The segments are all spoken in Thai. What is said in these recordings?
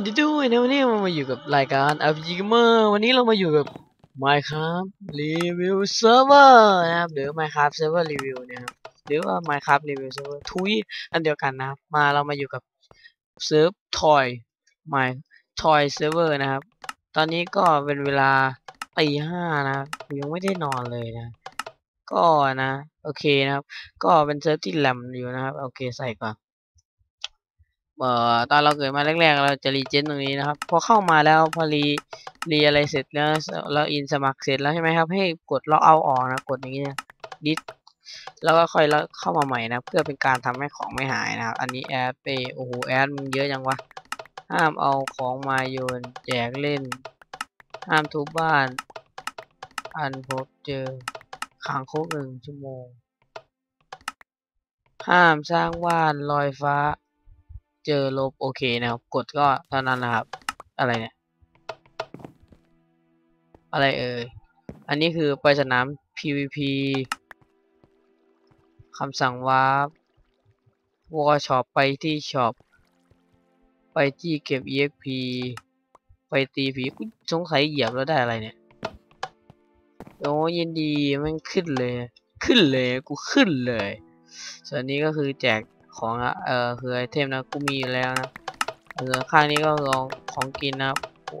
วัสดีด้วยนะวันนี้เรามาอยู่กับรายการ RPG Gamer วันนี้เรามาอยู่กับ Minecraft Review Server นะครับหรือ Minecraft Server Review นะครับหรือว่า Minecraft Review Server ทุยอันเดียวกันนะครับมาเรามาอยู่กับเซิร์ฟ Toy My Toy Server นะครับ ตอนนี้ก็เป็นเวลาตีห้านะยังไม่ได้นอนเลยนะ ก็นะ โอเคนะครับ ก็เป็นเซิร์ฟที่แหลมอยู่นะครับ โอเคใส่ก่อน เอ่อตอนเราเกิดมาแรกๆ เราจะรีเจนตรงนี้นะครับ พอเข้ามาแล้วพอรีรีอะไรเสร็จแล้วเราอินสมัครเสร็จแล้วใช่ไหมครับ ให้กดล็อกเอาออกนะกดอย่างนี้ดิสแล้วก็ค่อยแล้วเข้ามาใหม่นะ เพื่อเป็นการทำให้ของไม่หายนะครับ อันนี้แอดไปโอ้โหแอดมันเยอะจังวะห้ามเอาของมาโยนแจกเล่น ห้ามทุบบ้าน อันพบเจอขังคุกหนึ่งชั่วโมง ห้ามสร้างบ้านลอยฟ้า เจอลบโอเคนะครับ กดก็เท่านั้นนะครับ อะไรเนี่ย อะไรเอ่ย อันนี้คือไปสนาม PVP คำสั่งวาร์ปวอช็อปไปที่ช็อปไปที่เก็บ EXP ไปตีผีกูสงสัยเหยียบแล้วได้อะไรเนี่ย โอ้ยินดีมันขึ้นเลย ขึ้นเลย กูขึ้นเลย ส่วนนี้ก็คือแจก ของอะเออคือไอเทมนะกูมีอยู่แล้วนะเออข้างนี้ก็ลองของกินนะครับโอ้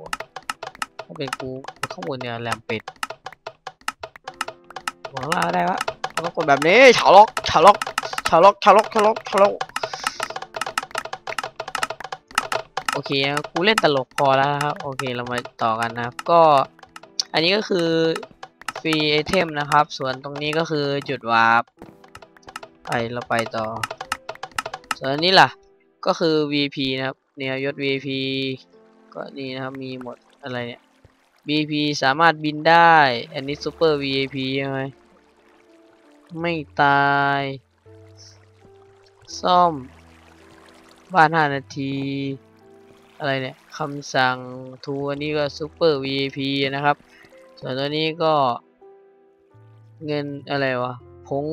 ถ้าเป็นกูข้างบนเนี่ยแหลมเป็ดหวังล่างก็ได้วะเราต้องกดแบบนี้ฉาล็อกฉาล็อกฉาล็อกฉาล็อกฉาล็อกฉาล็อกโอเคนะกูเล่นตลกพอแล้วครับ โอเคเรามาต่อกันนะครับ ก็อันนี้ก็คือฟรีไอเทมนะครับ ส่วนตรงนี้ก็คือจุดวาร์ปไปเราไปต่อ ส่วนอันนี้ล่ะก็คือ VP นะครับเนี่ยยศ VP ก็นี่นะครับมีหมดอะไรเนี่ย VP สามารถบินได้ อันนี้ Super V.P. ใช่ไหมไม่ตาย ซ่อม บ้าน 5 นาที อะไรเนี่ยคำสั่งทูอันนี้ก็ Super V.P. นะครับ ส่วนตัวนี้ก็เงินอะไรวะผง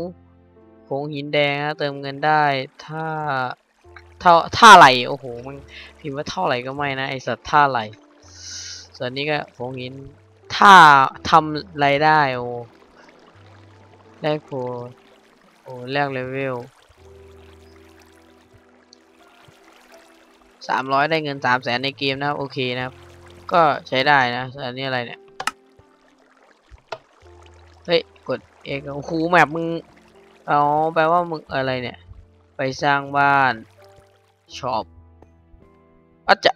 ผงหินแดงนะเติมเงินได้ถ้าท่าท่าไหลโอ้โหมันพิมพ์ว่าเท่าไหร่ก็ไม่นะไอสัตว์ท่าไหลส่วนนี้ก็ผงหินถ้าทำไรได้โอ้แลกโพโอ้แลกเลเวลสามร้อยได้เงินสามแสนในเกมนะครับ โอเคนะครับ ก็ใช้ได้นะส่วนอันนี้อะไรเนี่ย เฮ้ย กดเอกโอ้โหแมปมึง เอ๋อแปลว่ามึงอะไรเนี่ย ไปสร้างบ้านช็อปอาจจะ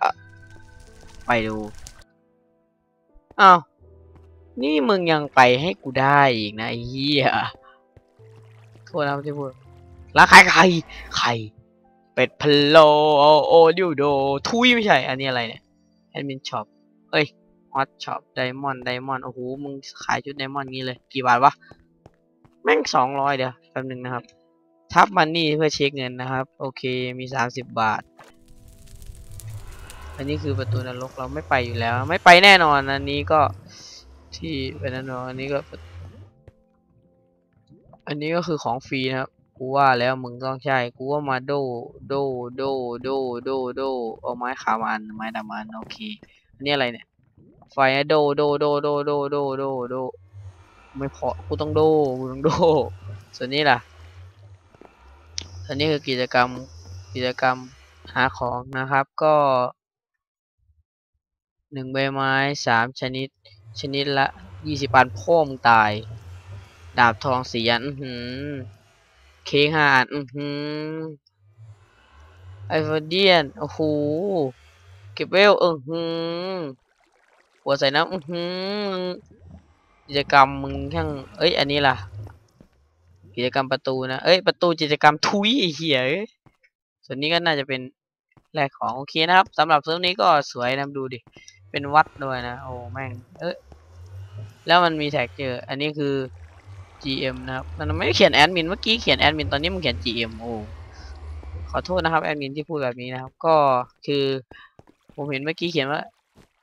ไปดูอ้าวนี่มึงยังไปให้กูได้อีกนะไอ้เหี้ยโทษนะที่พูดร้านขายไข่ไข่เป็ดพะโลโอโอดิวโด ทุยไม่ใช่ อันนี้อะไรเนี่ยแอดมินช็อปเอ้ยฮอตช็อปไดมอนด์ไดมอนด์โอ้โหมึงขายชุดไดมอนด์งี้เลย กี่บาทวะ ม่งสองร้อยเดี๋ยวแป๊บนึงนะครับ ทับมันนี่เพื่อเช็คเงินนะครับ โอเคมีสามสิบบาท อันนี้คือประตูนรกเราไม่ไปอยู่แล้ว ไม่ไปแน่นอนอันนี้ก็ที่เป็นนั่นอันนี้ก็ อันนี้ก็คือของฟรีนะครับกูว่าแล้วมึงต้องใช่กูว่ามาโดโดโดโดโดโดเอาไม้ขามันไม้ดำมันโอเค อันนี้อะไรเนี่ยไฟโดโดโดโดโดโดโดโด ไม่พอกูต้องโดกูต้องโดส่วนนี้ล่ะอันนี้คือกิจกรรมกิจกรรมหาของนะครับก็หนึ่งใบไม้สามชนิด ชนิดละยี่สิบอันพ่อมงตาย ดาบทองสีอันอือหือเค้กห้าอันอือหือไอโฟเดียนโอ้โหเก็บเวลอือหือหัวใส่น้ำอือหื กิจกรรมมึงช่างเอ้ย อันนี้ล่ะ กิจกรรมประตูนะ เอ้ย ประตูกิจกรรมทุยเหี้ยส่วนนี้ก็น่าจะเป็นแลกของโอเคนะครับสำหรับเซิร์ฟนี้ก็สวยนะดูดิ เป็นวัดด้วยนะ โอ้แม่ง เอ้ย แล้วมันมีแท็กเจอ อันนี้คือ GM นะครับมันไม่เขียนแอดมิน เมื่อกี้เขียนแอดมิน ตอนนี้มันเขียน GM โอ้ขอโทษนะครับแอดมินที่พูดแบบนี้นะครับ ก็คือผมเห็นเมื่อกี้เขียนว่า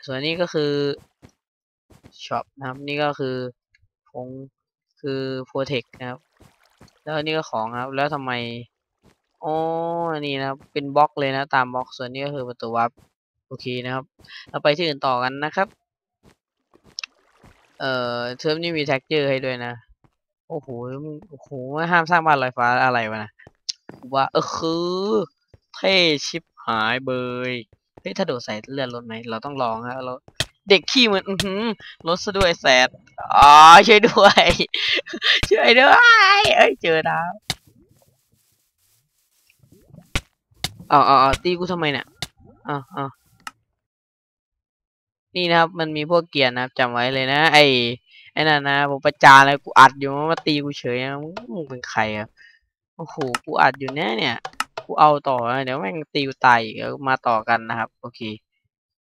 ส่วนนี้ก็คือ ช็อปนะครับ นี่ก็คือผงคือโปรเทคนะครับ แล้วนนี้ก็ของครับ แล้วทำไมอ๋ออันนี้นะครับ เป็นบล็อกเลยนะ ตามบล็อกส่วนนี้ก็คือประตูวับโอเคนะครับ เราไปที่อื่นต่อกันนะครับ เอ่อเทอมนี้มีแท็กเจอร์ให้ด้วยนะ โอ้โหโอ้โหห้ามสร้างบ้านลอยฟ้าอะไรวะนะว่าเออคือเท่ชิบหายเบยเฮ้ยถ้าโดดใส่เลื่อนรถไหมเราต้องลองฮะเรา เด็กขี้เหมือนอือหือรถซะด้วยแสดอ๋อช่วยด้วย ช่วยด้วย เอ้ยเจอดาวอาเอาเอตีกูทำไมเนี่ยอ้าวอ้าวนี่นะครับ มันมีพวกเกียร์นะครับจำไว้เลยนะ ไอ้ไอ้นั่นนะผมประจานเลยกูอัดอยู่มันมาตีกูเฉยนะมึงเป็นใครอะโอ้โหกูอัดอยู่แน่เนี่ยกูเอาต่อเดี๋ยวแม่งตีกูตายอีกเดี๋ยวมาต่อกันนะครับ โอเค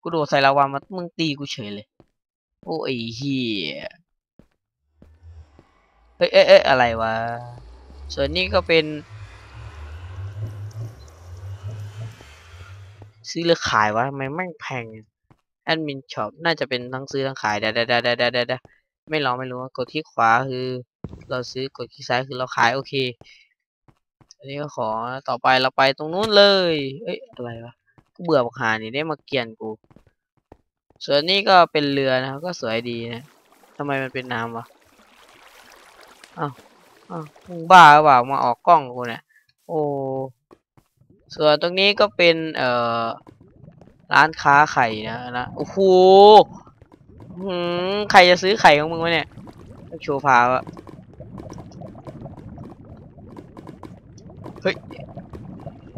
กูโดดใส่ลาวามามึงตีกูเฉยเลย โอ้ไอ้เหี้ยเอ้ยเอ้ยเอ้ยอะไรวะ ส่วนนี้ก็เป็น ซื้อหรือขายวะทำไมแม่งแพงแอดมินช็อปน่าจะเป็นทั้งซื้อทั้งขายเดี๋ยวเดี๋ยวเดี๋ยวเดี๋ยวเดี๋ยวเดี๋ยวไม่ลองไม่รู้ว่ากดที่ขวาคือ เราซื้อกดที่ซ้ายคือเราขายโอเค อันนี้ก็ขอต่อไปเราไปตรงนู้นเลย เอ้ยอะไรวะ กูเบื่อบักหานี่ได้มาเกียนกู ส่วนนี้ก็เป็นเรือนะครับก็สวยดีนะทำไมมันเป็นน้ำวะอ้าวอ้าวมึงบ้าหรือเปล่ามาออกกล้องกูเนี่ยโอ้ส่วนตรงนี้ก็เป็นเอ่อร้านค้าไข่นะนะโอ้โหหืมใครจะซื้อไข่ของมึงวะเนี่ยโชว์พาวะเฮ้ย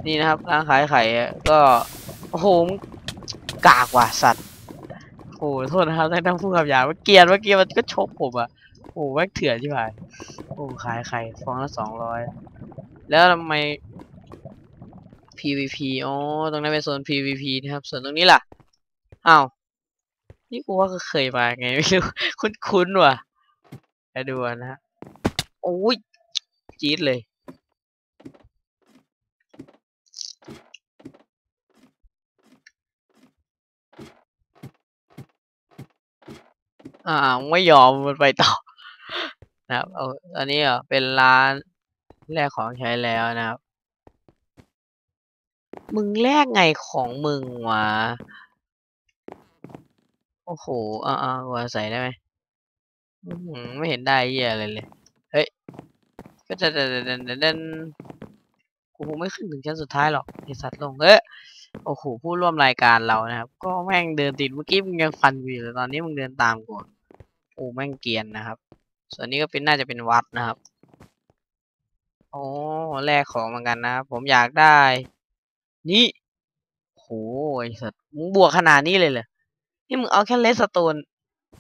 นี่นะครับร้านขายไข่ก็ อ้โหมึงกากว่ะสัตว์โอ้โหโทษนะครับท่านต้องพูดคำหยาเมื่อกี้เมื่อกี้มันก็ชกผมอะโอ้โหแม่งเถื่อนใช่ไหมโอ้ขายไข่ฟองละสองร้อยแล้วทำไม PVP อ๋อตรงนั้นเป็นโซน PVP นะครับ ส่วนตรงนี้ล่ะอ้าวนี่กูว่าก็เคยมาไงไม่รู้คุ้นๆว่ะไปดูนะฮะโอ้ยจี๊ดเลย อ่าไม่ยอมมันไปต่อนะครับเอาอันนี้อะเป็นร้านแลกของใช้แล้วนะครับ มึงแลกไงของมึงวะโอ้โหอ่าอ่าวาใส่ได้ไหมไม่เห็นได้เหี้ยอะไรเลย เฮ้ย ก็จะเดินเดินเดินเดินกูคงไม่ขึ้นถึงชั้นสุดท้ายหรอกไอสัตว์ลงเอ้โอ้โหผู้ร่วมรายการเรานะครับ ก็แม่งเดินติดเมื่อกี้มึงยังฟันกูอยู่เลยตอนนี้มึงเดินตามกู โอ้แม่งเกียนนะครับ ส่วนนี้ก็เป็นน่าจะเป็นวัดนะครับโอ้แลกของเหมือนกันนะ ผมอยากได้ นี่โหไอสัตว์มึงบวกขนาดนี้เลยเหรอนี่มึงเอาแค่เลสโตน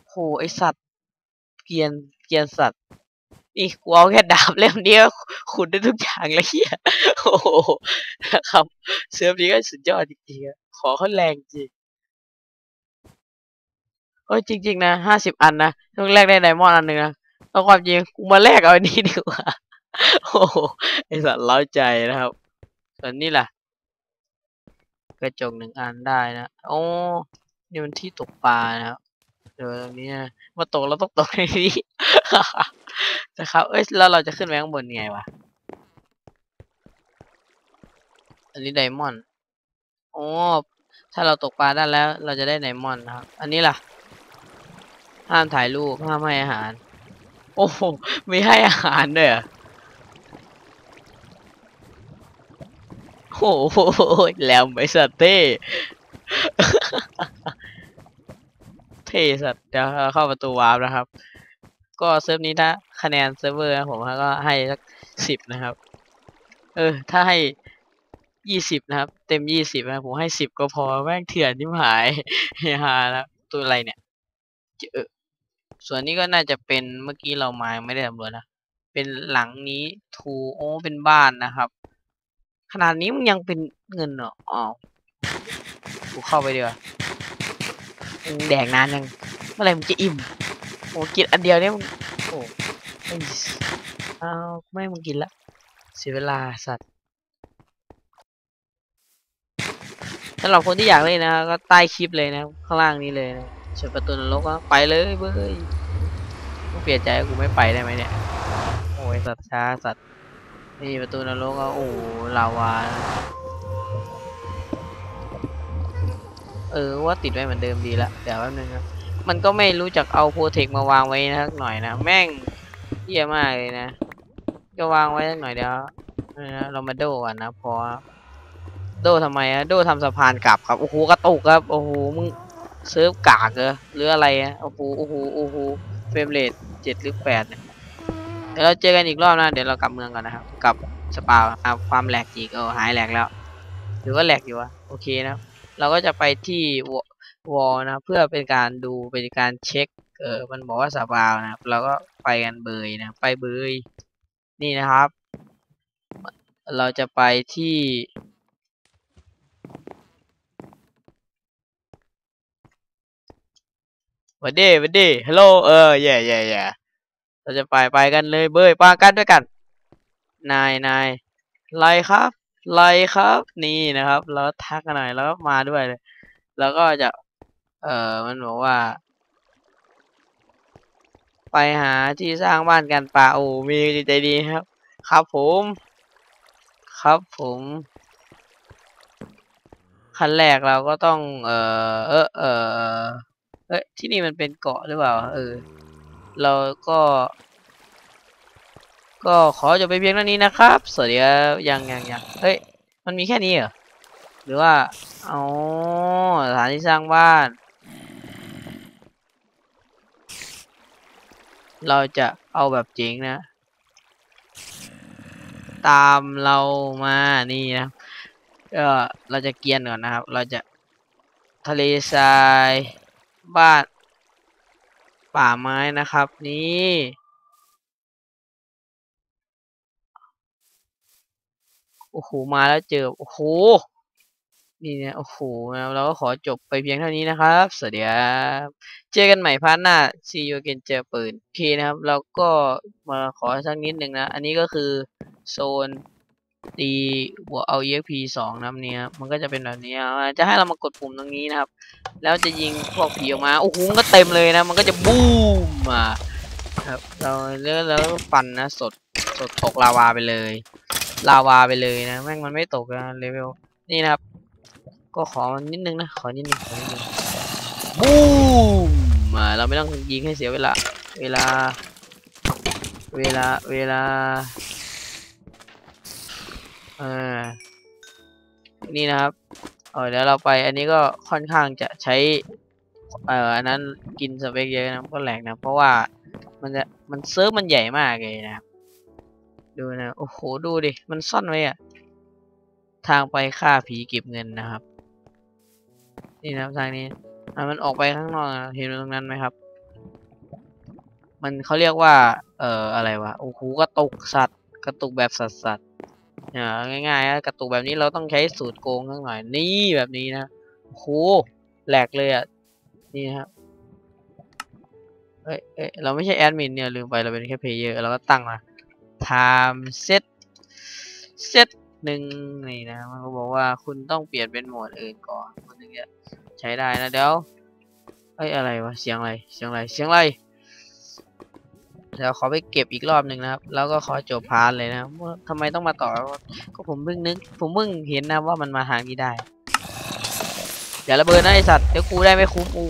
โหไอสัตว์เกียนเกียนสัตว์นี่กูเอาแค่ดาบเล่มเดียวขุดได้ทุกอย่างเลยเฮียโอ้โหนะครับเซิร์ฟนี้ก็สุดยอดจริงๆขอเขาแรงจริง เฮ้ยจริง ๆ นะห้าสิบอันนะต้องแลกได้ไดมอนด์อันหนึ่งนะเอาความจริงกูมาแลกเอาอันนี้ดีกว่าโอ้โหไอสัตว์เล้าใจนะครับ ส่วนนี้ล่ะ กระจกหนึ่งอันได้นะโอ้นี่มันที่ตกปลานะครับเดี๋ยวตรงนี้นะมาตกเราต้องตกในนี้นะครับเอ้ยแล้วเราจะขึ้นไปข้างบนไงวะอันนี้ไดมอนด์โอ้ถ้าเราตกปลาได้แล้ว เราจะได้ไดมอนด์นะครับ อันนี้ล่ะ ห้ามถ่ายรูป ห้ามให้อาหาร โอ้โหมีให้อาหารด้วยเหรอโอ้โหแล้วไม่สัตว์เท่เท่สัตว์เดี๋ยวเข้าประตูวาร์ปนะครับ ก็เซิร์ฟนี้ถ้าคะแนนเซิร์ฟเวอร์ผมก็ให้สักสิบนะครับ เออ ถ้าให้ยี่สิบนะครับ เต็มยี่สิบนะผมให้สิบก็พอแม่งเถื่อนที่หายเฮฮาแล้วตัวอะไรเนี่ยเจอ ส่วนนี้ก็น่าจะเป็นเมื่อกี้เรามาไม่ได้สำรวจนะ เป็นหลังนี้ทูโอเป็นบ้านนะครับ ขนาดนี้มึงยังเป็นเงินเหรออ๋อกูเข้าไปดีกว่าแดกนานยังเมื่อไหร่มึงจะอิ่มโอ้กินอันเดียวเนี่ยมึงโอ้เอ้ยเอาไม่มึงกินละเสียเวลาสัตว์สำหรับคนที่อยากเล่นนะก็ใต้คลิปเลยนะ ข้างล่างนี้เลยนะ เชิญประตูนรกก็ไปเลยเว้ยกูเปลี่ยนใจกูไม่ไปได้ไหมเนี่ย โอ้ยสัตว์ช้าสัตว์นี่ประตูนรกก็โอ้ลาวาเออว่าติดไว้เหมือนเดิมดีละเดี๋ยวแป๊บนึงครับมันก็ไม่รู้จักเอาโปรเทคมาวางไว้นะหน่อยนะแม่งเหี้ยมากเลยนะ ก็วางไว้หน่อยเดี๋ยวเออเรามาโดกันนะพอโดทำไมอะโดทำสะพานกลับครับโอ้โหกระตุกครับโอ้โหมึง เซิร์ฟกากเหรอหรืออะไรอะโอ้โหโอ้โหโอ้โหเฟรมเรทเจ็ดหรือแปดเดี๋ยวเราเจอกันอีกรอบนะเดี๋ยวเรากลับเมืองก่อนนะครับกลับสปาความแหลกอีกเออหายแหลกแล้วหรือว่าแหลกอยู่วะโอเคนะเราก็จะไปที่วอลนะเพื่อเป็นการดูเป็นการเช็คเออมันบอกว่าสปาวนะครับเราก็ไปกันเบยนะไปเบยนี่นะครับ เราจะไปที่ วันดีวันดีฮัลโหลเออแย่แย่แย่เราจะไปไปกันเลยเบยปากันด้วยกัน นายนายไลครับไลครับ นี่นะครับ แล้วทักกันหน่อยแล้วก็มาด้วยเลย แล้วก็จะ เออมันบอกว่า ไปหาที่สร้างบ้านกันป่าโอ้มีใจดีครับ ครับผม ครับผมขั้นแรกเราก็ต้อง เออเออเออ เอ้ยที่นี่มันเป็นเกาะหรือเปล่า เออ เราก็ ก็ขอจบไปเพียงเท่านี้นะครับ สวัสดีครับยังยังยังเฮ้ย มันมีแค่นี้เหรอ หรือว่า อ๋อ สถานที่สร้างบ้าน เราจะเอาแบบเจ๋งนะ ตามเรามานี่นะก็เราจะเกียนก่อนนะครับ เราจะทะเลทราย บ้านป่าไม้นะครับนี่โอ้โหมาแล้วเจอโอ้โหนี่เนี่ยโอ้โหเราก็ขอจบไปเพียงเท่านี้นะครับ สวัสดีครับเจอกันใหม่พาร์ทหน้า see you again เจอปืนโอเคนะครับ เราก็มาขอสักนิดหนึ่งนะ อันนี้ก็คือโซน ตีบวกเอา exp สองนะครับเนี่ยมันก็จะเป็นแบบนี้จะให้เรามากดปุ่มตรงนี้นะครับ แล้วจะยิงพวกผีออกมาโอ้โหก็เต็มเลยนะ มันก็จะบูมมาครับเราแล้วแล้วฟันนะสดสดตกลาวาไปเลย ลาวาไปเลยนะแม่งมันไม่ตกนะเลเวลนี่นะครับ ก็ขอนิดนึงนะขอนิดนึงขอนิดนึงบูมอ่าเราไม่ต้องยิงให้เสียเวลา เวลา เวลาเวลา อ่านี่นะครับเออเดี๋ยวเราไปอันนี้ก็ค่อนข้างจะใช้เอ่ออันนั้นกินสเปคเยอะนะก็แหลกนะเพราะว่ามันจะมันเซิร์ฟมันใหญ่มากเลยนะครับดูนะโอ้โหดูดิมันซ่อนไว้อะทางไปฆ่าผีเก็บเงินนะครับ นี่นะครับทางนี้อะมันออกไปข้างนอกนะเห็นตรงนั้นไหมครับ มันเขาเรียกว่า เอ่ออะไรวะโอ้โหกระตุกสัตว์กระตุกแบบสัตว์สัตว์ ง่ายๆกระตุกแบบนี้เราต้องใช้สูตรโกงสักหน่อยนี่แบบนี้นะโหแหลกเลยอะนี่นะครับเอ้ยเอ้ยเราไม่ใช่แอดมินเนี่ยลืมไปเราเป็นแค่เพลเยอร์เราก็ตั้งมา time set set หนึ่งนี่นะมันก็บอกว่าคุณต้องเปลี่ยนเป็นโหมดอื่นก่อนมันถึงจะใช้ได้นะเดี๋ยวเอ้ยอะไรวะเสียงอะไรเสียงอะไรเสียงอะไร เดี๋ยวขอไปเก็บอีกรอบหนึ่งนะครับ แล้วก็ขอจบพาร์ทเลยนะครับว่าทำไมต้องมาต่อ ก็ผมเพิ่งนึก ผมเพิ่งเห็นนะว่ามันมาทางนี้ได้ อย่าระเบิดนะไอสัตว์ เดี๋ยวกูได้ไม่คุ้มกู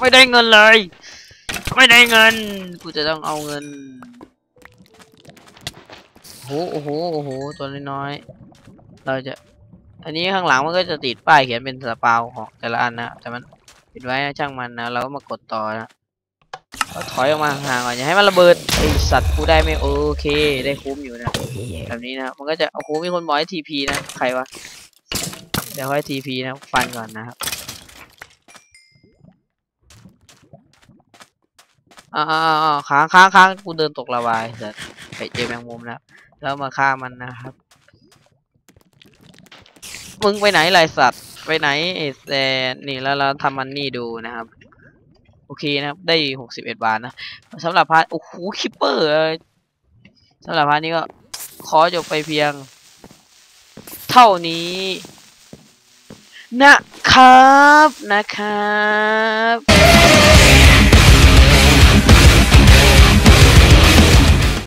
ไม่ได้เงินเลย ไม่ได้เงิน กูจะต้องเอาเงินโอ้โห โอ้โห โอ้โห ตัวน้อยๆ เราจะ อันนี้ข้างหลังมันก็จะติดป้ายเขียนเป็นสปาวของแต่ละอันนะ แต่มันปิดไว้นะช่างมันนะ เราก็มากดต่อนะ ถอยออกมาห่างก่อนอย่าให้มันระเบิดไอสัตว์กูได้ไม่โอเคได้คุ้มอยู่นะแบบนี้นะมันก็จะโอ้โหมีคนบอกให้ทีพีนะใครวะเดี๋ยวให้ทีพีนะฟันก่อนนะครับอ่าอ่าค้างค้างค้างกูเดินตกละวายเสร็จไปเจอแมงมุมแล้วแล้วมาฆ่ามันนะครับมึงไปไหนไรสัตว์ไปไหนไอ้แซนี่แล้วเราทำมันนี่ดูนะครับ โอเคนะครับ ได้หกสิบเอ็ดบาทนะสำหรับพาร์ทโอ้โหคิปเปอร์สำหรับพาร์ทนี้ก็ขอจบไปเพียง เท่านี้นะครับนะครับ